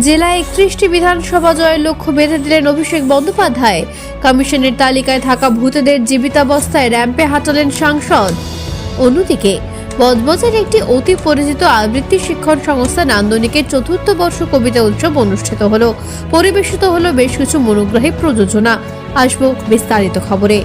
জেলায় একত্রিশটি বিধানসভা জয়ের লক্ষ্য বেঁধে দিলেন অভিষেক বন্দ্যোপাধ্যায়। কমিশনের তালিকায় থাকা ভূতেদের জীবিতাবস্থায় র্যাম্পে হাঁটালেন সাংসদ। অন্যদিকে বজবজের একটি অতি পরিচিত আবৃত্তি শিক্ষণ সংস্থা নান্দনিকের চতুর্থ বর্ষ কবিতা উৎসব অনুষ্ঠিত হলো। পরিবেশিত হলো বেশ কিছু মনোগ্রাহী প্রযোজনা। আসব বিস্তারিত খবরে।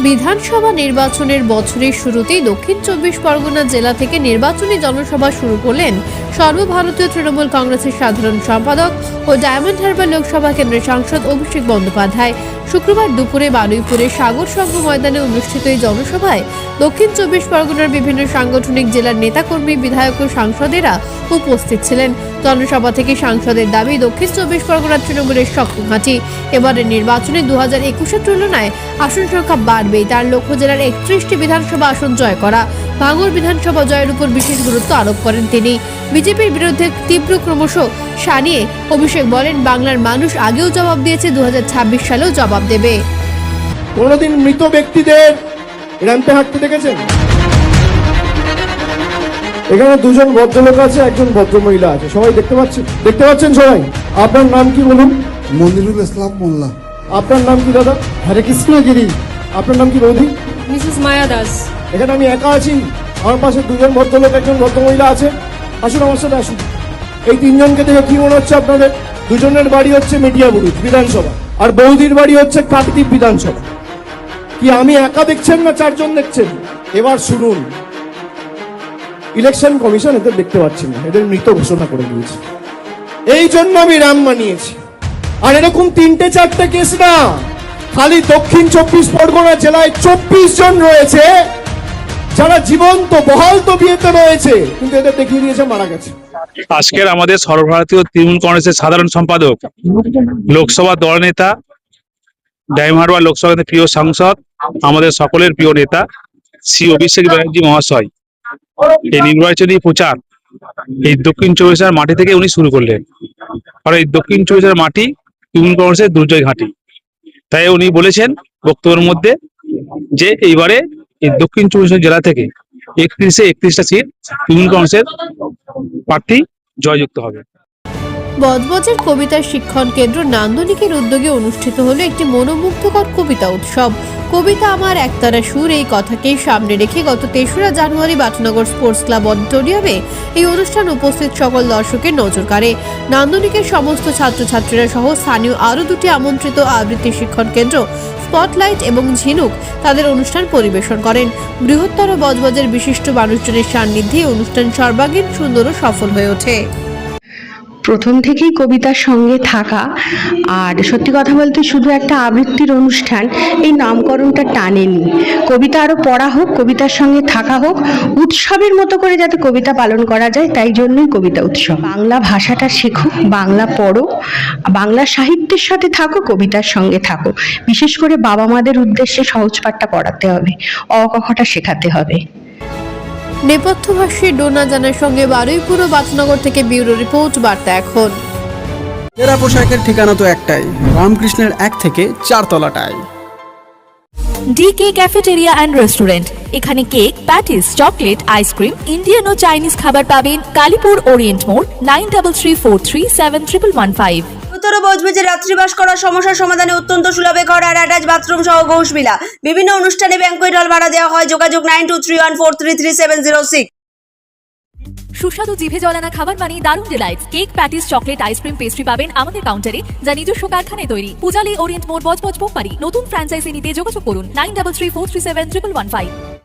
বিধানসভা নির্বাচনের বছরের শুরুতেই দক্ষিণ চব্বিশ পরগনা জেলা থেকে নির্বাচনী জনসভা শুরু করলেন সর্বভারতীয় তৃণমূল কংগ্রেসের সাধারণ সম্পাদক ও ডায়মন্ড হারবার লোকসভা কেন্দ্রের সাংসদ অভিষেক বন্দ্যোপাধ্যায়। শুক্রবার দুপুরে বারুইপুরের সাগর সংঘ ময়দানে অনুষ্ঠিত এই জনসভায় দক্ষিণ চব্বিশ পরগনার বিভিন্ন সাংগঠনিক জেলার নেতাকর্মী, বিধায়ক ও সাংসদেরা উপস্থিত ছিলেন। জনসভা থেকে সাংসদের দাবি, দক্ষিণ চব্বিশ পরগনার তৃণমূলের শক্ত ঘাঁটি। এবারের নির্বাচনে দু হাজার একুশের তুলনায় আসন সংখ্যা বাড়বেই তার লক্ষ্য জেলার একত্রিশটি বিধানসভা আসন জয় করা। ভাঙর বিধানসভা জয়ের উপর বিশেষ গুরুত্ব আরোপ করেন তিনি। বিজেপির বিরুদ্ধে তীব্র ক্রমশ সানিয়ে অভিষেক বলেন বাংলার মানুষ আগেও জবাব দিয়েছে দু হাজার ছাব্বিশ সালেও জবাব দেবে। কোনোদিন মৃত ব্যক্তিদের র্যাম্পে হাঁটতে দেখেছেন? এখানে দুজন ভদ্রলোক আছে একজন ভদ্রমহিলা আছে। সবাই দেখতে পাচ্ছেন দেখতে পাচ্ছেন সবাই? আপনার নাম কি বলুন? মনিরুল ইসলাম মোল্লা। আপনার নাম কি দাদা? হরে কৃষ্ণগিরি আপনার নাম কি বৌদি? মিসেস মায়া দাস। এখানে আমি একা আছি। আমার পাশে দুজন ভদ্রলোক একজন ভদ্রমহিলা আছে। আসুন আমার সাথে আসুন। এই তিনজনকে দেখে কি মনে হচ্ছে আপনাদের? দুজনের বাড়ি হচ্ছে মিডিয়া মিডিয়াবুরুজ বিধানসভা আর বৌদির বাড়ি হচ্ছে কাকদ্বীপ বিধানসভা। কি আমি একা দেখছেন না চারজন দেখছেন? এবার শুনুন। ইলেকশন কমিশন এদের দেখতে পাচ্ছেন না এদের মৃত ঘোষণা করে দিয়েছে। এই জন্য আমি রাম মানিয়েছি। আর এরকম তিনটে চারটে কেস না। খালি দক্ষিণ চব্বিশ পরগনা জেলায় চব্বিশ জন রয়েছে। যারা জীবন্ত, বহাল তো বিয়েতে রয়েছে। কিন্তু এদের দেখিয়ে দিয়েছে মারা গেছে। আজকের আমাদের সর্বভারতীয় তৃণমূল কংগ্রেসের সাধারণ সম্পাদক, লোকসভা দল নেতা ডাইমহারবার লোকসভা প্রিয় সাংসদ, আমাদের সকলের প্রিয় নেতা, শ্রী অভিষেক ব্যানার্জি মহাশয়। এই নির্বাচনী প্রচার এই দক্ষিণ চব্বিশ মাটি থেকে উনি শুরু করলেন। কারণ এই দক্ষিণ চব্বিশ মাটি তৃণমূল কংগ্রেসের দুর্জয় ঘাঁটি। তাই উনি বলেছেন বক্তব্যের মধ্যে যে এইবারে এই দক্ষিণ চব্বিশ জেলা থেকে একত্রিশে একত্রিশটা সিট তৃণমূল কংগ্রেসের প্রার্থী জয়যুক্ত হবে। বজবজের কবিতা শিক্ষণ কেন্দ্র নান্দনিকের উদ্যোগে অনুষ্ঠিত হলো একটি মনোমুগ্ধকর কবিতা উৎসব। কবিতা আমার একতারা সুর, এই কথাকে সামনে রেখে গত তেসরা জানুয়ারি বাটনগর স্পোর্টস ক্লাব অডিটোরিয়ামে এই অনুষ্ঠান উপস্থিত সকল দর্শকের নজর কাড়ে। নান্দনিকের সমস্ত ছাত্রছাত্রীরা সহ স্থানীয় আরও দুটি আমন্ত্রিত আবৃত্তি শিক্ষণ কেন্দ্র, স্পটলাইট এবং ঝিনুক তাদের অনুষ্ঠান পরিবেশন করেন। বৃহত্তর বজবজের বিশিষ্ট মানুষজনের সান্নিধ্যে অনুষ্ঠান সর্বাঙ্গীন, সুন্দর ও সফল হয়ে ওঠে। প্রথম থেকেই কবিতার সঙ্গে থাকা। আর সত্যি কথা বলতে শুধু একটা আবৃত্তির অনুষ্ঠান, এই নামকরণটা টানেনি। কবিতা আরও পড়া হোক, কবিতার সঙ্গে থাকা হোক, উৎসবের মতো করে যাতে কবিতা পালন করা যায়, তাই জন্যই কবিতা উৎসব। বাংলা ভাষাটা শেখো, বাংলা পড়ো, বাংলা সাহিত্যের সাথে থাকো, কবিতার সঙ্গে থাকো। বিশেষ করে বাবা মাদের উদ্দেশ্যে সহজ পাঠটা পড়াতে হবে অ কখটা শেখাতে হবে। নেপথ্যভাষী ডোনা জানার সঙ্গে বারুইপুর ও বাতনগর থেকে ব্যুরো রিপোর্ট বার্তা এখন। তেরা পোশাকের ঠিকানা তো একটাই রামকৃষ্ণের এক থেকে চারতলাটায় ডিকে ক্যাফেটেরিয়া অ্যান্ড রেস্টুরেন্ট এখানে cake patties chocolate ice cream Indian ও চাইনিজ খাবার পাবেন কালীপুর ওরিয়েন্ট মোড় nine double three four three seven triple one five. উত্তর বজবেজে রাত্রিবাস করার সমস্যার সমাধানে অত্যন্ত সুলভে ঘর আর অ্যাটাচ বাথরুম সহ ঘোষবিলা বিভিন্ন অনুষ্ঠানে ব্যাংকুয়েট হল ভাড়া দেওয়া হয়। যোগাযোগ nine two three one four three three seven zero six সুস্বাদু জিভে জলানা খাবার মানে দারুণ delights cake patties chocolate ice cream pastry পাবেন আমাদের কাউন্টারে যা নিজস্ব কারখানায় তৈরি। পূজালি ওরিয়েন্ট মোড় বজবজ বোম্পারি নতুন ফ্র্যাঞ্চাইজি নিতে যোগাযোগ করুন। Nine double three four three seven triple one five